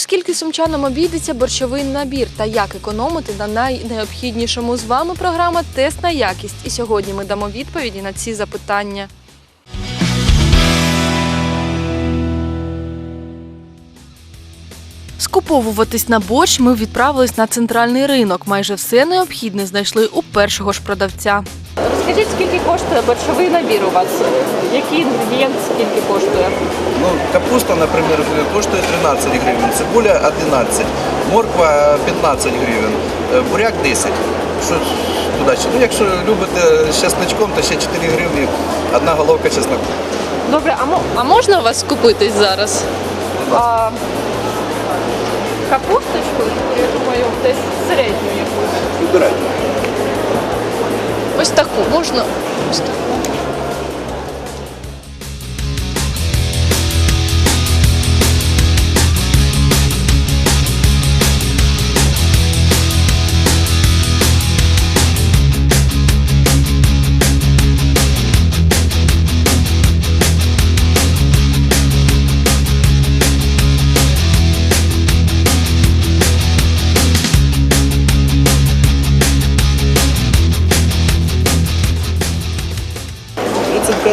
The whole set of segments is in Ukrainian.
У скільки сумчанам обійдеться борщовий набір та як економити на найнеобхіднішому з вами програма Тест на якість. І сьогодні ми дамо відповіді на ці запитання. Скуповуватись на борщ ми відправились на центральний ринок. Майже все необхідне знайшли у першого ж продавця. Розкажіть, скільки коштує борщовий набір у вас? Який інгредієнт скільки коштує? Ну, капуста, наприклад, коштує 13 гривень, цибуля 11, морква 15 гривень, е, буряк 10. Що ж туди? Ну, якщо любите з чесночком, то ще 4 гривні, одна головка чесноку. Добре, а, мо- А можна у вас скупитись зараз? а капусточку, я думаю, десь середню якусь. Вибирайте. Ось таку можна. Ось таку. –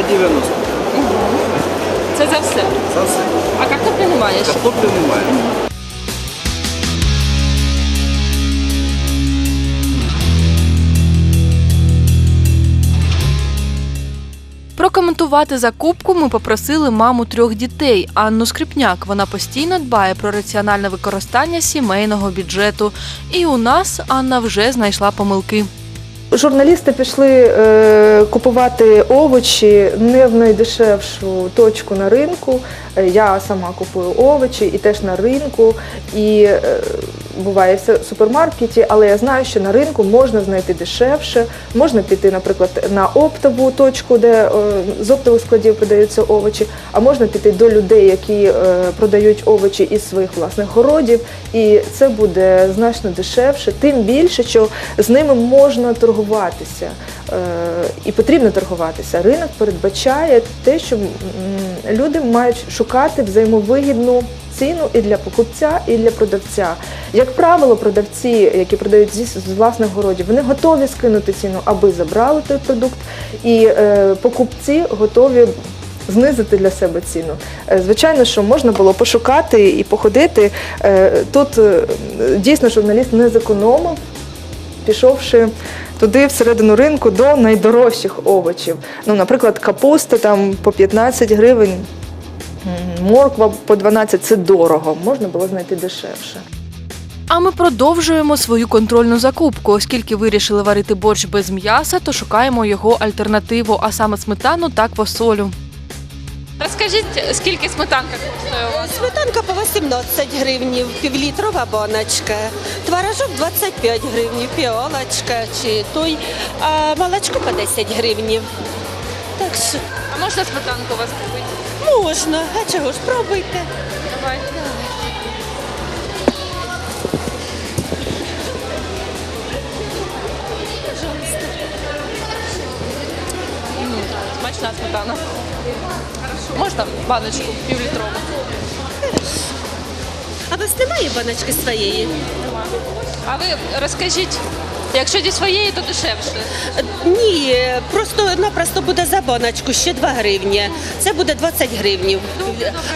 35,90. Це за все. За все. А картоплі немає ще. Картоплі немає. Прокоментувати закупку ми попросили маму трьох дітей Анну Скрипняк. Вона постійно дбає про раціональне використання сімейного бюджету. І у нас Анна вже знайшла помилки. Журналісти пішли е, купувати овочі не в найдешевшу точку на ринку. Е, Я сама купую овочі і теж на ринку. І е, буває все в супермаркеті, але я знаю, що на ринку можна знайти дешевше. Можна піти, наприклад, на оптову точку, де е, з оптових складів продаються овочі, а можна піти до людей, які е, продають овочі із своїх власних городів, і це буде значно дешевше, тим більше, що з ними можна торгуватися і потрібно торгуватися. Ринок передбачає те, що люди мають шукати взаємовигідну ціну і для покупця, і для продавця. Як правило, продавці, які продають зі з власних городів, вони готові скинути ціну, аби забрали той продукт, і е, покупці готові знизити для себе ціну. Е, Звичайно, що можна було пошукати і походити. Е, Тут е, дійсно журналіст не зекономив, пішовши туди всередину ринку до найдорожчих овочів. Ну, наприклад, капуста там по 15 гривень, морква по 12 це дорого, можна було знайти дешевше. А ми продовжуємо свою контрольну закупку. Оскільки вирішили варити борщ без м'яса, то шукаємо його альтернативу, а саме сметану та квасолю. Розкажіть, скільки сметанка коштує у вас? Сметанка по 18 гривнів, півлітрова баночка. Творожок 25 гривнів, піолочка чи той, а молочко по 10 гривнів. Так що А можна сметанку у вас купити? можна, а чого ж пробуйте. Давай. Смачна сметана. Можна баночку півлітрову? А у вас немає баночки своєї? А ви розкажіть, якщо зі своєї, то дешевше. Ні, просто-напросто буде за баночку ще 2 гривні. Це буде 20 гривнів.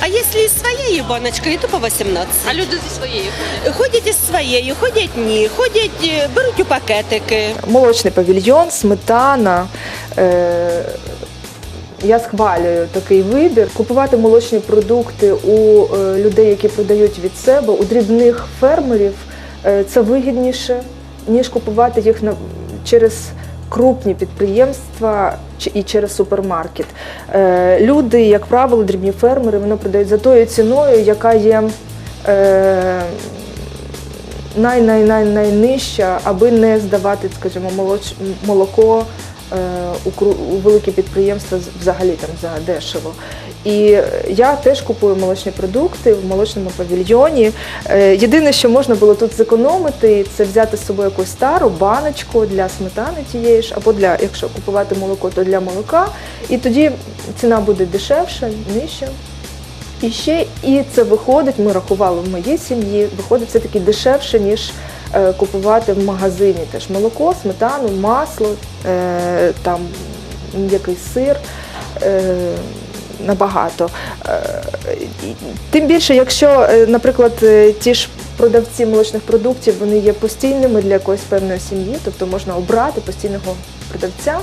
А якщо із своєю баночкою, то по 18. А люди зі своєї ходять. Ходять із своєю, ходять ні, ходять, е, беруть у пакетики. Молочний павільйон, сметана. Е- я схвалюю такий вибір. Купувати молочні продукти у е, людей, які продають від себе, у дрібних фермерів, е, це вигідніше, ніж купувати їх на, через крупні підприємства і через супермаркет. Е, люди, як правило, дрібні фермери, вони продають за тою ціною, яка є. Най, най, най, найнижча, аби не здавати, скажімо, молоко у, великі підприємства взагалі там за дешево. І я теж купую молочні продукти в молочному павільйоні. Е, Єдине, що можна було тут зекономити, це взяти з собою якусь стару баночку для сметани тієї ж, або для, якщо купувати молоко, то для молока. І тоді ціна буде дешевша, нижча. І ще і це виходить, ми рахували в моїй сім'ї, виходить все таки дешевше, ніж е, купувати в магазині. Теж молоко, сметану, масло, е, там якийсь сир. Е, Набагато. Е, Тим більше, якщо, е, наприклад, е, ті ж продавці молочних продуктів вони є постійними для якоїсь певної сім'ї, тобто можна обрати постійного продавця.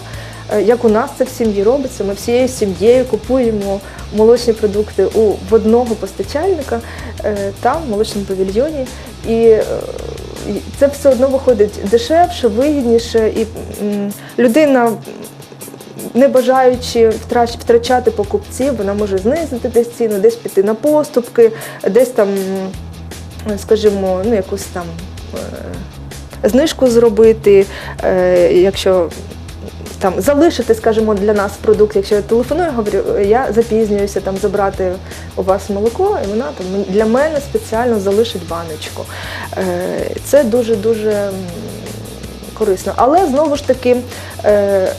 Е, Як у нас це в сім'ї робиться, ми всією сім'єю купуємо молочні продукти у в одного постачальника е, там, в молочному павільйоні. Е, і це все одно виходить дешевше, вигідніше, і людина не бажаючи втрачати покупців, вона може знизити десь ціну, десь піти на поступки, десь там, скажімо, ну якусь там е, знижку зробити, е, якщо там залишити, скажімо, для нас продукт, якщо я телефоную, говорю, я запізнююся там забрати у вас молоко, і вона там для мене спеціально залишить баночку. Е, Це дуже дуже корисно. Але знову ж таки, е,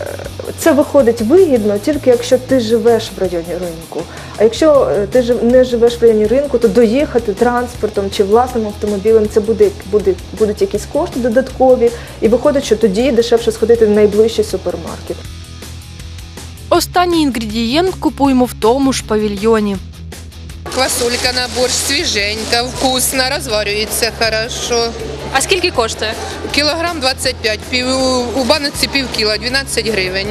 це виходить вигідно тільки якщо ти живеш в районі ринку. А якщо е, ти не живеш в районі ринку, то доїхати транспортом чи власним автомобілем це буде, буде, будуть якісь кошти додаткові, і виходить, що тоді дешевше сходити в найближчий супермаркет. Останній інгредієнт купуємо в тому ж павільйоні. Квасолька на борщ свіженька, вкусно, розварюється хорошо. А скільки коштує? Кілограм 25, пів, у баночці пів кіла, 12 гривень.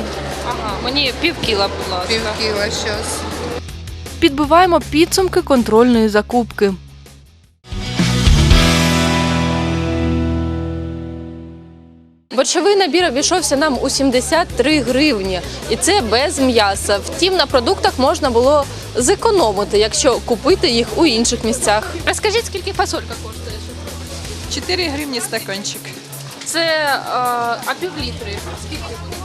Ага, мені пів кіла, будь ласка. Пів кіла зараз. Підбиваємо підсумки контрольної закупки. Борщовий набір обійшовся нам у 73 гривні, і це без м'яса. Втім, на продуктах можна було зекономити, якщо купити їх у інших місцях. Розкажіть, скільки фасолька коштує? 4 гривні стаканчик. Це е, а пів літри. Скільки буде?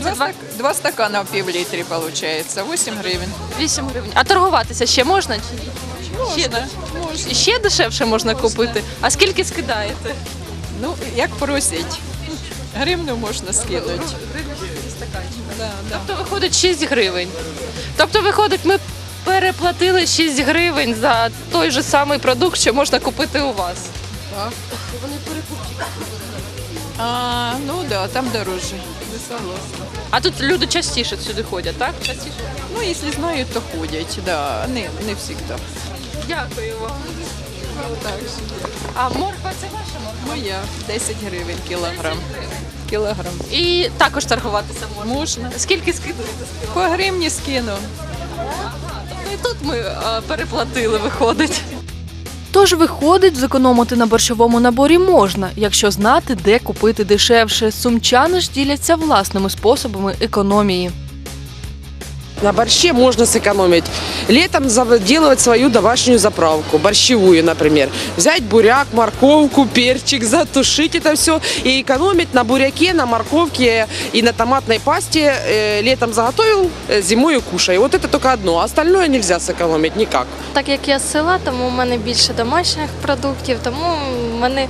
Два, два- стак... Два стакана в пів літрі виходить. 8 гривень. 8 гривень. А торгуватися ще можна чи ні? Ще, Можна, можна. ще дешевше можна купити. А скільки скидаєте? Ну, як просять. Гривну можна скинути. Да, да. Тобто виходить 6 гривень. Тобто виходить, ми переплатили 6 гривень за той же самий продукт, що можна купити у вас. Так. А, ну да, там дороже. Согласна. А тут люди частіше сюди ходять, так? Частіше. Ну, якщо знають, то ходять, да. Не, не завжди. Дякую вам. Так, А морква це ваша морква? моя 10 гривень кілограм. Кілограм. І також торгуватися можна. Можна. Скільки скидуєте? По гривні скину. І тут ми а, переплатили, виходить. Тож виходить, зекономити на борщовому наборі можна, якщо знати, де купити дешевше. Сумчани ж діляться власними способами економії. На борще можно сэкономить. Летом за- делать свою домашнюю заправку, борщевую, например. Взять буряк, морковку, перчик, затушить это все и экономить на буряке, на морковке и на томатной пасте. Э, летом заготовил, э, зимой кушай. Вот это только одно. Остальное нельзя сэкономить никак. Так як я з села, тому в мене більше домашніх продуктів, тому в мене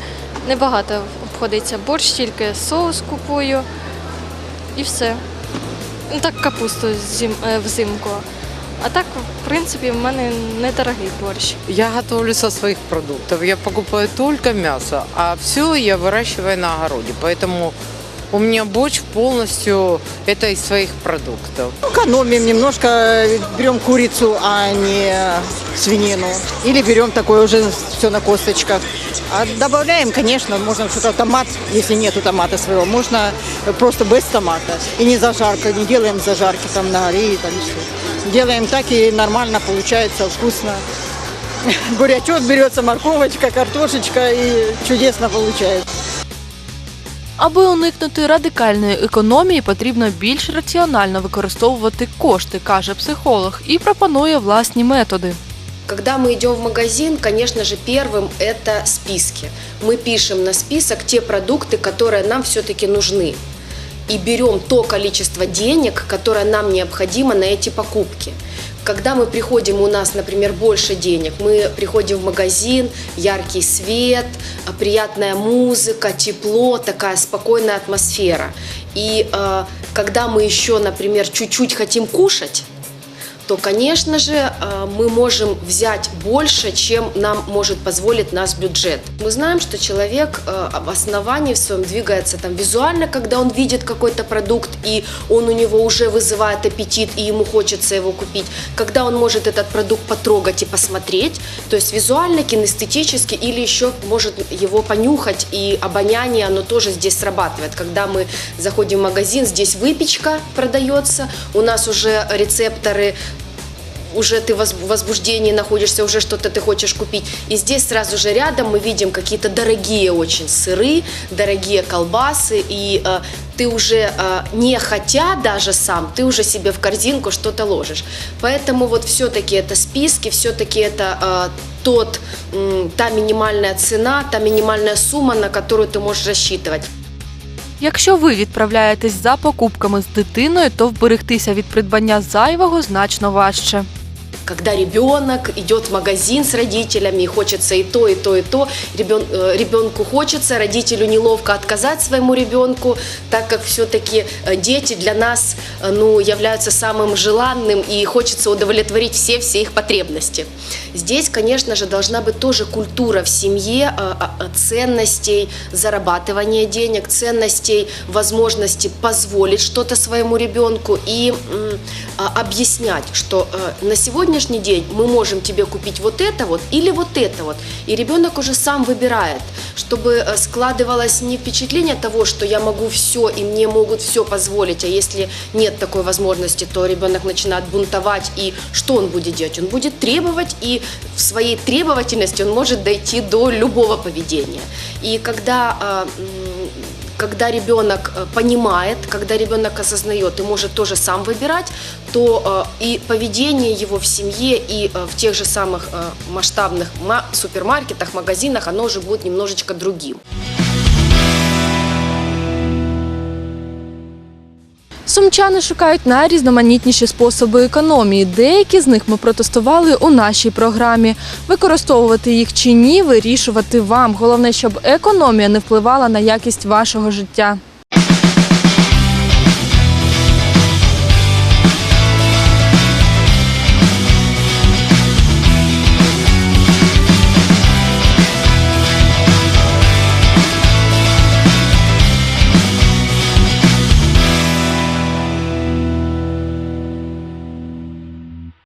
небагато обходиться борщ, тільки соус купую і все. Ну так капусту зим, е, взимку. А так, в принципі, в мене недорогий борщ. Я готовлю со своих продуктов. Я покупаю только мясо, а все я выращиваю на огороде. Поэтому у меня борщ полностью это из своих продуктов. Экономим немножко, берем курицу, а не свинину. Или берем такое уже все на косточках. А добавляем, конечно, можно что-то томат, если нету томата своего, можно просто без томата. И не зажарка, не делаем зажарки там на горе, там все. Делаем так и нормально получается, вкусно. Бурячок берется, морковочка, картошечка и чудесно получается. Аби уникнути радикальної економії, потрібно більш раціонально використовувати кошти, каже психолог, і пропонує власні методи. Когда мы идем в магазин, конечно же, первым это списки. Мы пишем на список те продукты, которые нам все-таки нужны. И берем то количество денег, которое нам необходимо на эти покупки. Когда мы приходим, у нас, например, больше денег, мы приходим в магазин, яркий свет, а, приятная музыка, тепло, такая спокойная атмосфера. И э, когда мы еще, например, чуть-чуть хотим кушать, то конечно же, э, мы можем взять больше, чем нам может позволить наш бюджет. Мы знаем, что человек э, в основании в своем двигается там визуально, когда он видит какой-то продукт, и он у него уже вызывает аппетит, и ему хочется его купить. Когда он может этот продукт потрогать и посмотреть, то есть визуально, кинестетически, или еще может его понюхать, и обоняние, оно тоже здесь срабатывает. Когда мы заходим в магазин, здесь выпечка продается, у нас уже рецепторы уже ты воз- в возбуждении находишься, уже что-то ты хочешь купить. И здесь сразу же рядом мы видим какие-то дорогие очень сыры, дорогие колбасы, и э, ты уже э, не хотя даже сам, ты уже себе в корзинку что-то ложишь. Поэтому вот все-таки это списки, все-таки это э, тот, м, та минимальная цена, та минимальная сумма, на которую ты можешь рассчитывать. Якщо ви відправляєтесь за покупками з дитиною, то вберегтися від придбання зайвого значно важче. Когда ребенок идет в магазин с родителями, и хочется и то, и то, и то, ребен, э, ребенку хочется, родителю неловко отказать своему ребенку, так как все-таки э, дети для нас э, ну, являются самым желанным, и хочется удовлетворить все-все их потребности. Здесь, конечно же, должна быть тоже культура в семье э, э, ценностей зарабатывания денег, ценностей возможности позволить что-то своему ребенку и а, объяснять, что на сегодняшний день мы можем тебе купить вот это вот или вот это вот. И ребенок уже сам выбирает, чтобы э, складывалось не впечатление того, что я могу все и мне могут все позволить, а если нет такой возможности, то ребенок начинает бунтовать, и что он будет делать? Он будет требовать, и в своей требовательности он может дойти до любого поведения. И когда а, когда ребенок э, понимает, когда ребенок осознает и может тоже сам выбирать, то э, и поведение его в семье и э, в тех же самых э, масштабных ма- супермаркетах, магазинах, оно уже будет немножечко другим. Сумчани шукають найрізноманітніші способи економії. Деякі з них ми протестували у нашій програмі. Використовувати їх чи ні, вирішувати вам. Головне, щоб економія не впливала на якість вашого життя.